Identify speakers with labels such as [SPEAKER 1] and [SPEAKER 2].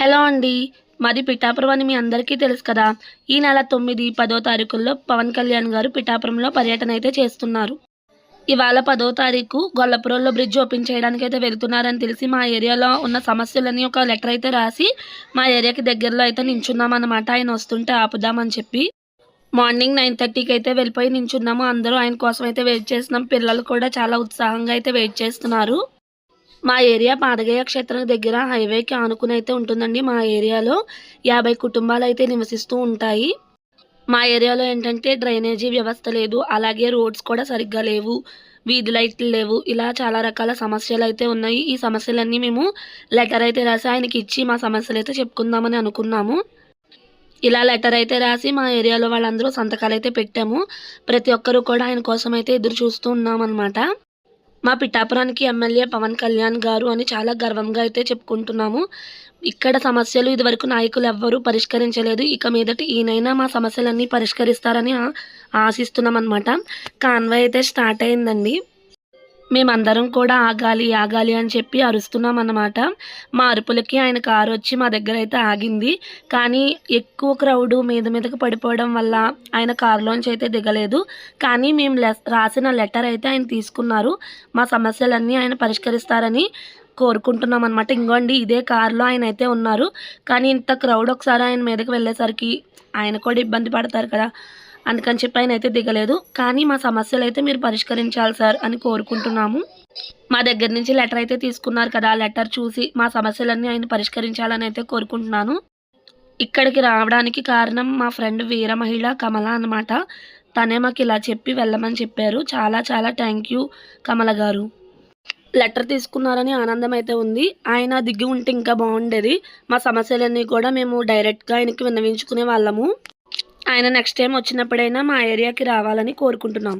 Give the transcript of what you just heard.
[SPEAKER 1] Hello అండి. మాది పిఠాపురం అని మీ అందరికీ తెలుసు కదా. ఈ నెల తొమ్మిది పదో తారీఖుల్లో పవన్ కళ్యాణ్ గారు పిఠాపురంలో పర్యటన అయితే చేస్తున్నారు. ఇవాళ పదో తారీఖు గొల్లపురంలో బ్రిడ్జ్ ఓపెన్ చేయడానికి అయితే వెళ్తున్నారని తెలిసి మా ఏరియాలో ఉన్న సమస్యలని ఒక లెటర్ అయితే రాసి మా ఏరియాకి దగ్గరలో అయితే నించున్నామన్నమాట. ఆయన వస్తుంటే ఆపుదామని చెప్పి. మార్నింగ్ నైన్ థర్టీకి అయితే వెళ్ళిపోయి నించున్నాము. అందరూ ఆయన కోసం అయితే వెయిట్ చేస్తున్నాం. పిల్లలు కూడా చాలా ఉత్సాహంగా అయితే వెయిట్ చేస్తున్నారు. మా ఏరియా పాదగయ క్షేత్రం దగ్గర హైవేకి ఆనుకుని అయితే ఉంటుందండి. మా ఏరియాలో యాభై కుటుంబాలు అయితే నివసిస్తూ ఉంటాయి. మా ఏరియాలో ఏంటంటే డ్రైనేజీ వ్యవస్థ లేదు. అలాగే రోడ్స్ కూడా సరిగ్గా లేవు. వీధి లైట్లు లేవు. ఇలా చాలా రకాల సమస్యలు అయితే ఉన్నాయి. ఈ సమస్యలన్నీ మేము లెటర్ అయితే రాసి ఆయనకి ఇచ్చి మా సమస్యలు అయితే చెప్పుకుందామని అనుకున్నాము. ఇలా లెటర్ అయితే రాసి మా ఏరియాలో వాళ్ళందరూ సంతకాలు అయితే పెట్టాము. ప్రతి ఒక్కరూ కూడా ఆయన కోసం అయితే ఎదురు చూస్తూ ఉన్నామన్నమాట. మా పిఠాపురానికి ఎమ్మెల్యే పవన్ కళ్యాణ్ గారు అని చాలా గర్వంగా అయితే చెప్పుకుంటున్నాము. ఇక్కడ సమస్యలు ఇదివరకు నాయకులు ఎవ్వరూ పరిష్కరించలేదు. ఇక మీదటి ఈయనైనా మా సమస్యలన్నీ పరిష్కరిస్తారని ఆశిస్తున్నాం అనమాట కాన్వాయ్ అయితే స్టార్ట్ అయిందండి. మేమందరం కూడా ఆగాలి ఆగాలి అని చెప్పి అరుస్తున్నాం అన్నమాట మా అరుపులకి ఆయన కారు వచ్చి మా దగ్గర అయితే ఆగింది. కానీ ఎక్కువ క్రౌడ్ మీద మీదకి పడిపోవడం వల్ల ఆయన కారులోంచి అయితే దిగలేదు. కానీ మేము లెస్- రాసిన లెటర్ అయితే ఆయన తీసుకున్నారు. మా సమస్యలన్నీ ఆయన పరిష్కరిస్తారని కోరుకుంటున్నాం అనమాట ఇంకోండి ఇదే కారులో ఆయన అయితే ఉన్నారు. కానీ ఇంత క్రౌడ్ ఒకసారి ఆయన మీదకి వెళ్ళేసరికి ఆయన కూడా ఇబ్బంది పడతారు కదా. అందుకని చెప్పి ఆయన అయితే దిగలేదు. కానీ మా సమస్యలు అయితే మీరు పరిష్కరించాలి సార్ అని కోరుకుంటున్నాము. మా దగ్గర నుంచి లెటర్ అయితే తీసుకున్నారు కదా ఆ లెటర్ చూసి మా సమస్యలన్నీ ఆయన పరిష్కరించాలని అయితే కోరుకుంటున్నాను. ఇక్కడికి రావడానికి కారణం మా ఫ్రెండ్ వీర మహిళ కమల అన్నమాట. తనే మాకు ఇలా చెప్పి వెళ్ళమని చెప్పారు. చాలా చాలా థ్యాంక్ యూ కమల గారు. లెటర్ తీసుకున్నారని ఆనందం అయితే ఉంది. ఆయన దిగి ఉంటే ఇంకా బాగుండేది. మా సమస్యలన్నీ కూడా మేము డైరెక్ట్గా ఆయనకి విన్నవించుకునే వాళ్ళము. ఆయన నెక్స్ట్ టైం వచ్చినప్పుడైనా మా ఏరియాకి రావాలని కోరుకుంటున్నాం.